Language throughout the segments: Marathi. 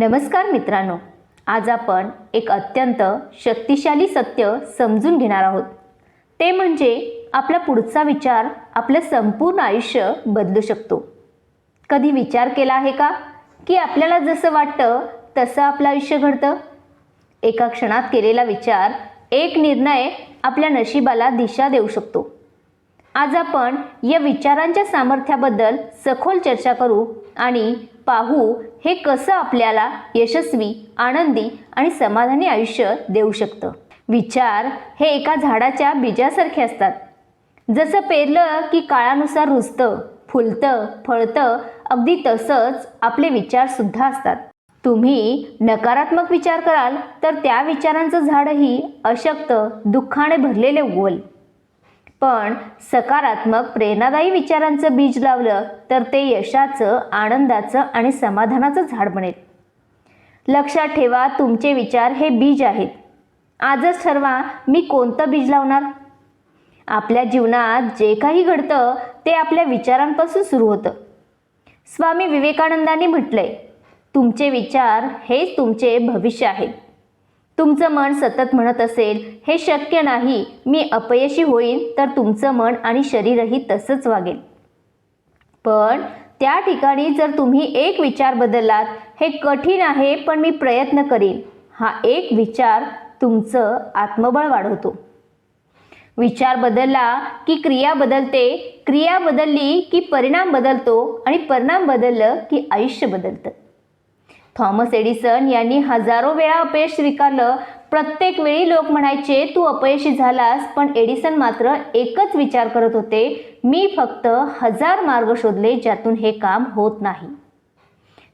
नमस्कार मित्रांनो आज आपण एक अत्यंत शक्तिशाली सत्य समजून घेणार आहोत. ते म्हणजे आपला पुढचा विचार आपलं संपूर्ण आयुष्य बदलू शकतो. कधी विचार केला आहे का? की आपल्याला जसं वाटतं तसं आपलं आयुष्य घडतं. एका क्षणात केलेला विचार एक निर्णय आपल्या नशिबाला दिशा देऊ शकतो. आज आपण या विचारांच्या सामर्थ्याबद्दल सखोल चर्चा करू आणि पाहू हे कसं आपल्याला यशस्वी आनंदी आणि समाधानी आयुष्य देऊ शकतं. विचार हे एका झाडाच्या बीजासारखे असतात. जसं पेरलं की काळानुसार रुजतं फुलतं फळतं अगदी तसंच आपले विचारसुद्धा असतात. तुम्ही नकारात्मक विचार कराल तर त्या विचारांचं झाडही अशक्त दुःखाने भरलेले उगवल. पण सकारात्मक प्रेरणादायी विचारांचं बीज लावलं तर ते यशाचं आनंदाचं आणि समाधानाचं झाड बनेल. लक्षात ठेवा तुमचे विचार हे बीज आहेत. आजच ठरवा मी कोणतं बीज लावणार? आपल्या जीवनात जे काही घडतं ते आपल्या विचारांपासून सुरू होतं. स्वामी विवेकानंदांनी म्हटलंय तुमचे विचार हेच तुमचे भविष्य आहे. तुमचं मन सतत म्हणत असेल हे शक्य नाही मी अपयशी होईन तर तुमचं मन आणि शरीरही तसंच वागेल. पण त्या ठिकाणी जर तुम्ही एक विचार बदललात हे कठीण आहे पण मी प्रयत्न करीन. हा एक विचार तुमचं आत्मबळ वाढवतो. विचार बदलला की क्रिया बदलते क्रिया बदलली की परिणाम बदलतो आणि परिणाम बदललं की आयुष्य बदलतं. थॉमस एडिसन यांनी हजारो वेळा अपयश स्वीकारलं. प्रत्येक वेळी लोक म्हणायचे तू अपयशी झालास पण एडिसन मात्र एकच विचार करत होते. मी फक्त हजार मार्ग शोधले ज्यातून हे काम होत नाही.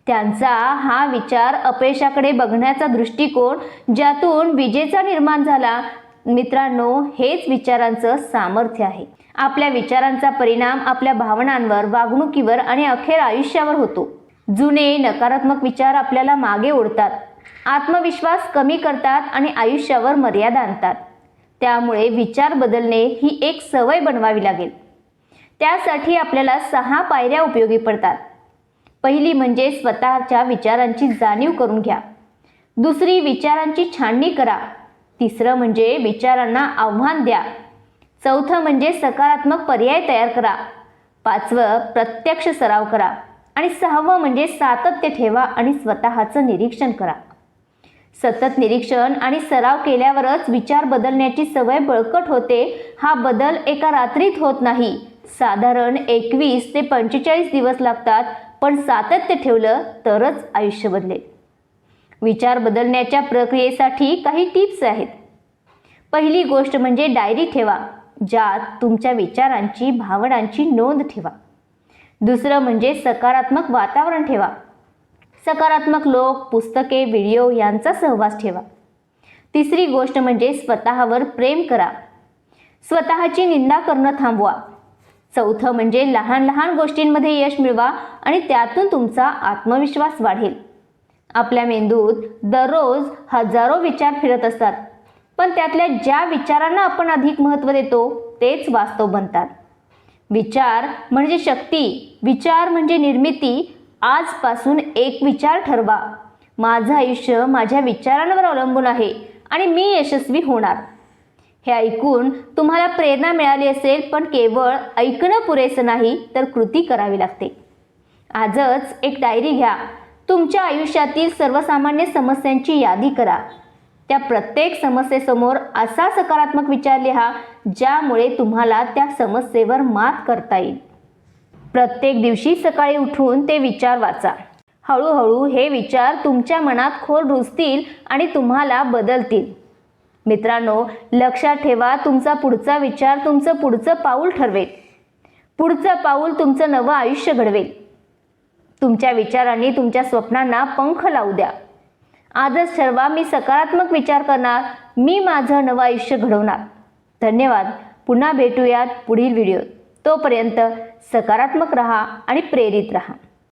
त्यांचा हा विचार अपयशाकडे बघण्याचा दृष्टिकोन ज्यातून विजेचा निर्माण झाला. मित्रांनो हेच विचारांचं सामर्थ्य आहे. आपल्या विचारांचा परिणाम आपल्या भावनांवर वागणुकीवर आणि अखेर आयुष्यावर होतो. जुने नकारात्मक विचार आपल्याला मागे ओढतात. आत्मविश्वास कमी करतात आणि आयुष्यावर मर्यादा आणतात. त्यामुळे विचार बदलणे ही एक सवय बनवावी लागेल. त्यासाठी आपल्याला सहा पायऱ्या उपयोगी पडतात. पहिली म्हणजे स्वतःच्या विचारांची जाणीव करून घ्या. दुसरी विचारांची छाणणी करा. तिसरं म्हणजे विचारांना आव्हान द्या. चौथं म्हणजे सकारात्मक पर्याय तयार करा. पाचवं प्रत्यक्ष सराव करा. आणि सहावं म्हणजे सातत्य ठेवा आणि स्वतःचं निरीक्षण करा. सतत निरीक्षण आणि सराव केल्यावरच विचार बदलण्याची सवय बळकट होते. हा बदल एका रात्रीत होत नाही. साधारण एकवीस ते पंचेचाळीस दिवस लागतात पण सातत्य ठेवलं तरच आयुष्य बदलेल. विचार बदलण्याच्या प्रक्रियेसाठी काही टिप्स आहेत. पहिली गोष्ट म्हणजे डायरी ठेवा ज्यात तुमच्या विचारांची भावनांची नोंद ठेवा. दुसरं म्हणजे सकारात्मक वातावरण ठेवा. सकारात्मक लोक पुस्तके व्हिडिओ यांचा सहवास ठेवा. तिसरी गोष्ट म्हणजे स्वतःवर प्रेम करा. स्वतःची निंदा करणं थांबवा. चौथं म्हणजे लहान लहान गोष्टींमध्ये यश मिळवा आणि त्यातून तुमचा आत्मविश्वास वाढेल. आपल्या मेंदूत दररोज हजारो विचार फिरत असतात. पण त्यातल्या ज्या विचारांना आपण अधिक महत्त्व देतो तेच वास्तव बनतात. विचार म्हणजे शक्ती विचार म्हणजे निर्मिती आजपासून एक विचार ठरवा. माझं आयुष्य माझ्या विचारांवर अवलंबून आहे आणि मी यशस्वी होणार. हे ऐकून तुम्हाला प्रेरणा मिळाली असेल पण केवळ ऐकणं पुरेसं नाही तर कृती करावी लागते. आजच एक डायरी घ्या. तुमच्या आयुष्यातील सर्वसामान्य समस्यांची यादी करा. त्या प्रत्येक समस्येसमोर असा सकारात्मक विचार लिहा ज्यामुळे तुम्हाला त्या समस्येवर मात करता येईल. प्रत्येक दिवशी सकाळी उठून ते विचार वाचा. हळूहळू हे विचार तुमच्या मनात खोल रुजतील आणि तुम्हाला बदलतील. मित्रांनो लक्षात ठेवा तुमचा पुढचा विचार तुमचं पुढचं पाऊल ठरवेल. पुढचं पाऊल तुमचं नवं आयुष्य घडवेल. तुमच्या विचारांनी तुमच्या स्वप्नांना पंख लावू द्या. आजच ठरवा मी सकारात्मक विचार करणार मी माझं नवं आयुष्य घडवणार. धन्यवाद. पुन्हा भेटूयात पुढील व्हिडिओ तोपर्यंत सकारात्मक रहा आणि प्रेरित रहा.